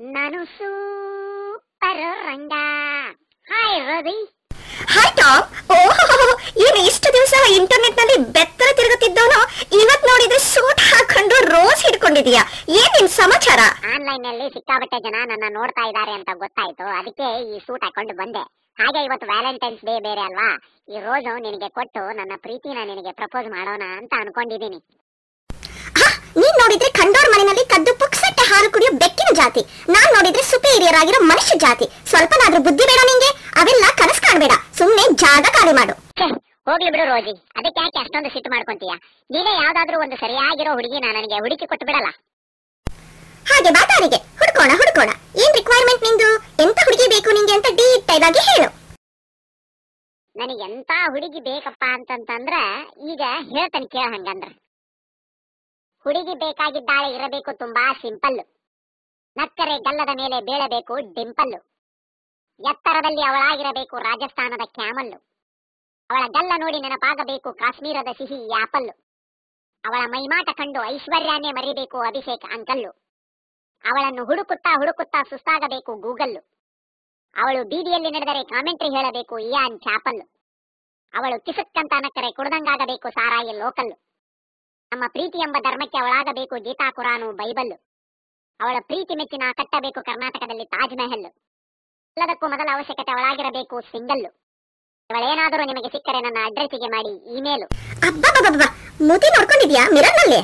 ನಾನು super Ranga hi Ravi hi Tom ಏನು ಇಷ್ಟು ದಿವಸ ಇಂಟರ್ನೆಟ್ನಲ್ಲಿ ಬೆತ್ತರ ತಿರುಗುತ್ತಿದ್ದವನು? ಇವತ್ ನೋಡಿದ್ರೆ ಸೂಟ್ ಹಾಕೊಂಡು ರೋಸ್ ಹಿಡ್ಕೊಂಡಿದೀಯಾ. ಏನ್ ನಿನ್ ಸಮಾಚಾರ? ಆನ್ಲೈನ್ನಲ್ಲಿ ಸಿಕ್ಕಾಬಟ್ಟೆ ಜನ ನನ್ನ ನೋಡ್ತಾ ಇದ್ದಾರೆ ಅಂತ ಗೊತ್ತಾಯ್ತು. ಅದಕ್ಕೆ ಈ ಸೂಟ್ ಹಾಕೊಂಡು ಬಂದೆ. ಹಾಗೆ ಇವತ್ತು ವ್ಯಾಲೆಂಟೈನ್ಸ್ ಡೇ ಬೇರೆ ಅಲ್ವಾ? ಈ ರೋಸು ನಿನಗೆ ಕೊಟ್ಟು ನನ್ನ ಪ್ರೀತಿನ ನಿನಗೆ ಪ್ರಪೋಸ್ ಮಾಡೋಣ ಅಂತ ಅನ್ಕೊಂಡಿದ್ದೀನಿ. ನೀನ್ ನೋಡಿದ್ರೆ ಕಂಡೋರ್ ಮನೆಯಲ್ಲಿ ಕದ್ದು ಹಾಲು ಕುಡಿಯೋ ಬೆಕ್ಕಿನ ಜಾತಿ. ನಾನ್ ನೋಡಿದ್ರೆ ಸುಪೀರಿಯರ್ ಆಗಿರೋ ಮನುಷ್ಯ ಜಾತಿ. ಸ್ವಲ್ಪನಾದ್ರೂ ಬುದ್ಧಿ ಬೇಡ ನಿಂಗೆ. ಅವೆಲ್ಲ ಕನಸ್ ಕಾಣ್ಬೇಡ. ಸುಮ್ನೆ ಜಾಗ ಖಾಲಿ ಮಾಡು. ಹೋಗ್ಲಿ ಬಿಡು ರೋಜಿ. ಅದಕ್ಕೆ ಯಾಕೆ ಅಷ್ಟೊಂದು ಸಿಟ್ಟು ಮಾಡ್ಕೊಂತೀಯ? ನೀನೇ ಯಾವ್ದಾದ್ರೂ ಒಂದು ಸರಿಯಾಗಿರೋ ಹುಡುಗಿನ ನನಗೆ ಹುಡುಕಿ ಕೊಟ್ಟು ಬಿಡಲ್ಲ. ಹಾಗೆ ಬಾತಾರಿಗೆ. ಹುಡ್ಕೋಣ ಹುಡ್ಕೋಣ. ಏನ್ ರಿಕ್ವೈರ್ಮೆಂಟ್ ನಿಂದು? ಎಂತ ಹುಡುಗಿ ಬೇಕು ನಿಂಗೆ ಅಂತ ಡೀಟೈಲ್ ಆಗಿ ಹೇಳು. ನನಗೆ ಎಂತ ಹುಡುಗಿ ಬೇಕಪ್ಪ ಅಂತಂತಂದ್ರ ಈಗ ಹೇಳ್ತಾನೆ ಕೇಳ ಹಂಗಂದ್ರ. ಹುಡುಗಿ ಬೇಕಾಗಿದ್ದಾಳೆ ಇರಬೇಕು ತುಂಬಾ ಸಿಂಪಲ್ ನಕ್ಕರೆ ಗಲ್ಲದ ಮೇಲೆ ಬೀಳಬೇಕು ಡಿಂಪಲ್ಲು ಎತ್ತರದಲ್ಲಿ ಅವಳಾಗಿರಬೇಕು ರಾಜಸ್ಥಾನದ ಕ್ಯಾಮಲ್ಲು ಅವಳ ಗಲ್ಲ ನೋಡಿ ನೆನಪಾಗಬೇಕು ಕಾಶ್ಮೀರದ ಸಿಹಿ ಆಪಲ್ಲು ಅವಳ ಮೈಮಾಟ ಕಂಡು ಐಶ್ವರ್ಯನೇ ಮರಿಬೇಕು ಅಭಿಷೇಕ್ ಅಂಕಲ್ಲು ಅವಳನ್ನು ಹುಡುಕುತ್ತಾ ಹುಡುಕುತ್ತಾ ಸುಸ್ತಾಗಬೇಕು ಗೂಗಲ್ಲು ಅವಳು ಬೀದಿಯಲ್ಲಿ ನಡೆದರೆ ಕಾಮೆಂಟ್ರಿ ಹೇಳಬೇಕು ಇಯಾನ್ ಚಾಪಲ್. ಅವಳು ಕಿಸಕ್ಕಂತ ನಕ್ಕರೆ ಕುಡ್ದಂಗಾಗಬೇಕು ಸಾರಾಯಿ ಲೋಕಲ್. ನಮ್ಮ ಪ್ರೀತಿ ಎಂಬ ಧರ್ಮಕ್ಕೆ ಅವಳಾಗಬೇಕು ಗೀತಾ ಕುರಾನು ಬೈಬಲ್ ಅವಳ ಪ್ರೀತಿ ಮೆಚ್ಚಿನ ಕಟ್ಟಬೇಕು ಕರ್ನಾಟಕದಲ್ಲಿ ತಾಜ್ ಮಹಲ್ ಎಲ್ಲದಕ್ಕೂ ಮೊದಲ ಅವಶ್ಯಕತೆ ಅವಳಾಗಿರಬೇಕು ಸಿಂಗಲ್ ಇವಳೇನಾದರೂ ನಿಮಗೆ ಸಿಕ್ಕರೆ ನನ್ನ ಅಡ್ರೆಸ್ಸಿಗೆ ಮಾಡಿ ಇಮೇಲ್. ಅಬ್ಬಬ್ಬಬ್ಬ ಮುದಿ ನೋಡ್ಕೊಂಡಿದ್ಯಾ ಮಿರರ್ನಲ್ಲಿ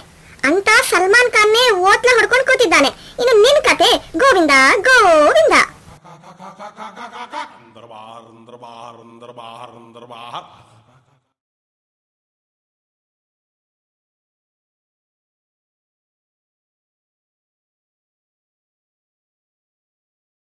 ಅಂತ ಸಲ್ಮಾನ್ ಖಾನ್ನೇ ಓತ್ಲ ಹೊಡ್ಕೊಂಡು ಕೂತಿದ್ದಾನೆ. ಇನ್ನು ನಿನ್ ಕತೆ ಗೋವಿಂದ ಗೋವಿಂದ.